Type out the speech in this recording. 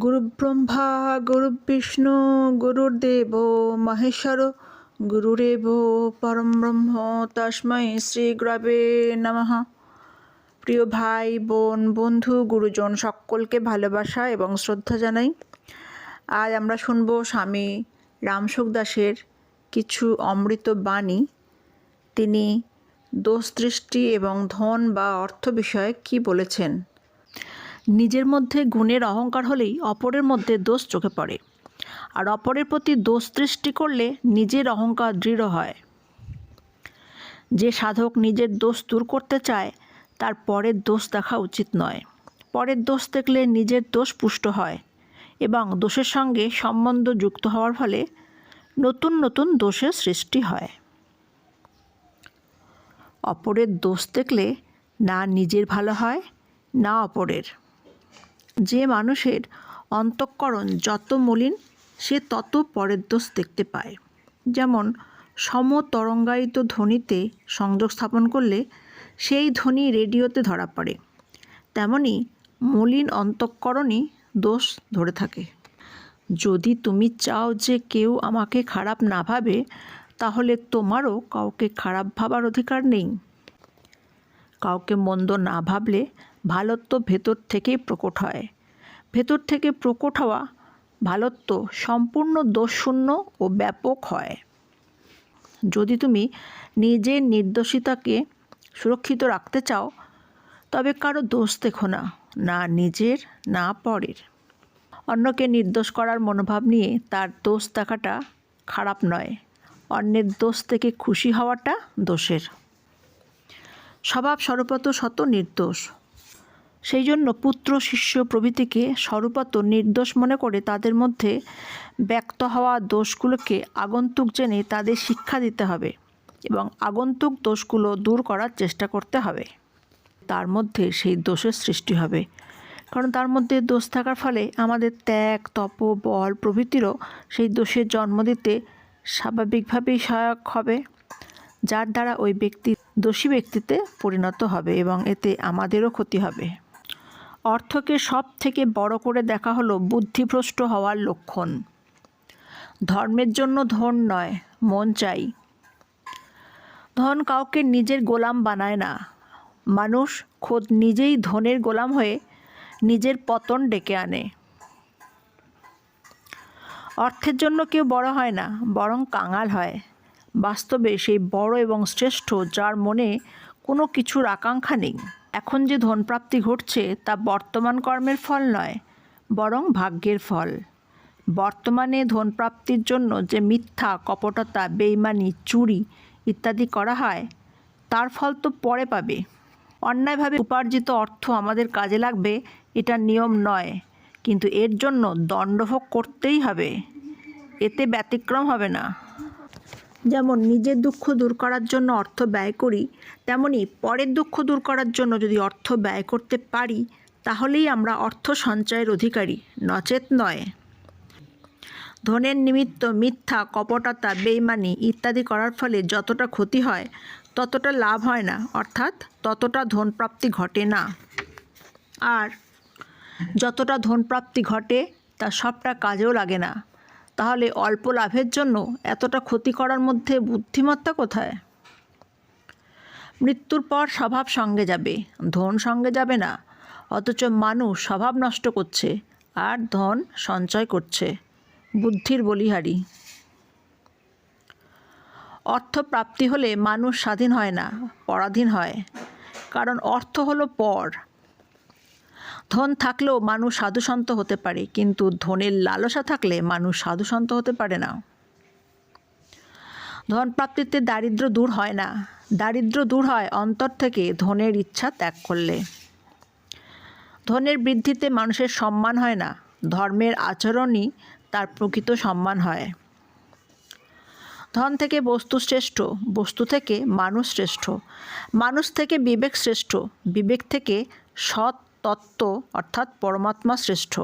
গুরুব্রহ্মা গুরুবিষ্ণু গুরুর্দেব মহেশ্বর গুরুরেব পরম ব্রহ্ম, তস্মৈ শ্রী গুরবে নমঃ। প্রিয় ভাই, বোন, বন্ধু, গুরুজন, সকলকে ভালোবাসা এবং শ্রদ্ধা জানাই। আজ আমরা শুনব স্বামী রামসুখ দাসের কিছু অমৃত বাণী। তিনি দোষ দৃষ্টি এবং ধন বা অর্থ বিষয়ে কি বলেছেন? নিজের মধ্যে গুণের অহংকার হলেই অপরের মধ্যে দোষ চোখে পড়ে। আর অপরের প্রতি দোষ সৃষ্টি করলে নিজের অহংকার দৃঢ় হয়। যে সাধক নিজের দোষ দূর করতে চায়, তার পরের দোষ দেখা উচিত নয়। পরের দোষ দেখলে নিজের দোষ পুষ্ট হয় এবং দোষের সঙ্গে সম্বন্ধ যুক্ত হওয়ার ফলে নতুন নতুন দোষের সৃষ্টি হয়। অপরের দোষ দেখলে না নিজের ভালো হয়, না অপরের। যে মানুষের অন্তঃকরণ যত মলিন, সে তত পরের দোষ দেখতে পায়। যেমন, সমতরঙ্গায়িত ধ্বনিতে সংযোগ স্থাপন করলে সেই ধ্বনি রেডিওতে ধরা পড়ে। তেমনি, মলিন অন্তঃকরণই দোষ ধরে থাকে। যদি তুমি চাও যে কেউ আমাকে খারাপ না ভাবে, তাহলে তোমারও কাউকে খারাপ ভাবার অধিকার নেই। কাউকে মন্দ না ভাবলে ভালোত্ব ভেতর থেকেই প্রকট হয়। ভেতর থেকে প্রকট হওয়া ভালত্ব সম্পূর্ণ দোষশূন্য ও ব্যাপক হয়। যদি তুমি নিজের নির্দোষিতাকে সুরক্ষিত রাখতে চাও, তবে কারও দোষ দেখো না না নিজের, না পরের। অন্যকে নির্দোষ করার মনোভাব নিয়ে তার দোষ দেখাটা খারাপ নয়। অন্যের দোষ থেকে খুশি হওয়াটা দোষের। স্বভাব স্বরূপত শত নির্দোষ। সেই জন্য পুত্র, শিষ্য প্রভৃতিকে স্বরূপত নির্দোষ মনে করে তাদের মধ্যে ব্যক্ত হওয়া দোষগুলোকে আগন্তুক জেনে তাদের শিক্ষা দিতে হবে এবং আগন্তুক দোষগুলো দূর করার চেষ্টা করতে হবে। তার মধ্যে সেই দোষের সৃষ্টি হবে। কারণ তার মধ্যে দোষ থাকার ফলে আমাদের ত্যাগ, তপ, বল প্রভৃতিরও সেই দোষের জন্ম দিতে স্বাভাবিকভাবেই সহায়ক হবে, যার দ্বারা ওই ব্যক্তি দোষী ব্যক্তিতে পরিণত হবে এবং এতে আমাদেরও ক্ষতি হবে। অর্থকে সব থেকে বড় করে দেখা হলো বুদ্ধিভ্রষ্ট হওয়ার লক্ষণ। ধর্মের জন্য ধন নয়, মন চাই। ধন কাউকে নিজের গোলাম বানায় না। মানুষ খোদ নিজেই ধনের গোলাম হয়ে নিজের পতন ডেকে আনে। অর্থের জন্য কেউ বড় হয় না, বরং কাঙাল হয়। বাস্তবে সেই বড় এবং শ্রেষ্ঠ, যার মনে কোনো কিছুর আকাঙ্ক্ষা নেই। এখন যে ধনপ্রাপ্তি ঘটছে তা বর্তমান কর্মের ফল নয়, বরং ভাগ্যের ফল। বর্তমানে ধনপ্রাপ্তির জন্য যে মিথ্যা, কপটতা, বেইমানি, চুরি ইত্যাদি করা হয়, তার ফল তো পরে পাবে। অন্যায়ভাবে উপার্জিত অর্থ আমাদের কাজে লাগবে, এটা নিয়ম নয়, কিন্তু এর জন্য দণ্ডভোগ করতেই হবে। এতে ব্যতিক্রম হবে না। যেমন নিজের দুঃখ দূর করার জন্য অর্থ ব্যয় করি, তেমনি পরের দুঃখ দূর করার জন্য যদি অর্থ ব্যয় করতে পারি, তাহলেই আমরা অর্থ সঞ্চয়ের অধিকারী, নচেত নয়। ধনের নিমিত্ত, মিথ্যা, কপটতা, বেইমানি ইত্যাদি করার ফলে যতটা ক্ষতি হয়, ততটা লাভ হয় না, অর্থাৎ ততটা ধনপ্রাপ্তি ঘটে না। আর যতটা ধনপ্রাপ্তি ঘটে, তা সবটা কাজেও লাগে না। তাহলে অল্প লাভের জন্য এতটা ক্ষতি করার মধ্যে বুদ্ধিমত্তা কোথায়? মৃত্যুর পর স্বভাব সঙ্গে যাবে, ধন সঙ্গে যাবে না, অথচ মানুষ স্বভাব নষ্ট করছে আর ধন সঞ্চয় করছে, বুদ্ধির বলিহারি। অর্থ প্রাপ্তি হলে মানুষ স্বাধীন হয় না, পরাধীন হয়, কারণ অর্থ হলো পর। ধন থাকলেও মানুষ সাধুসন্ত হতে পারে, কিন্তু ধনের লালসা থাকলে মানুষ সাধুসন্ত হতে পারে না। ধন প্রাপ্তিতে দারিদ্র দূর হয় না। দারিদ্র দূর হয় অন্তর থেকে ধনের ইচ্ছা ত্যাগ করলে। ধনের বৃদ্ধিতে মানুষের সম্মান হয় না। ধর্মের আচরণই তার প্রকৃত সম্মান হয়। ধন থেকে বস্তু শ্রেষ্ঠ, বস্তু থেকে মানুষ শ্রেষ্ঠ। মানুষ থেকে বিবেক শ্রেষ্ঠ, বিবেক থেকে সৎ তত্ত্ব অর্থাৎ পরমাত্মা শ্রেষ্ঠ।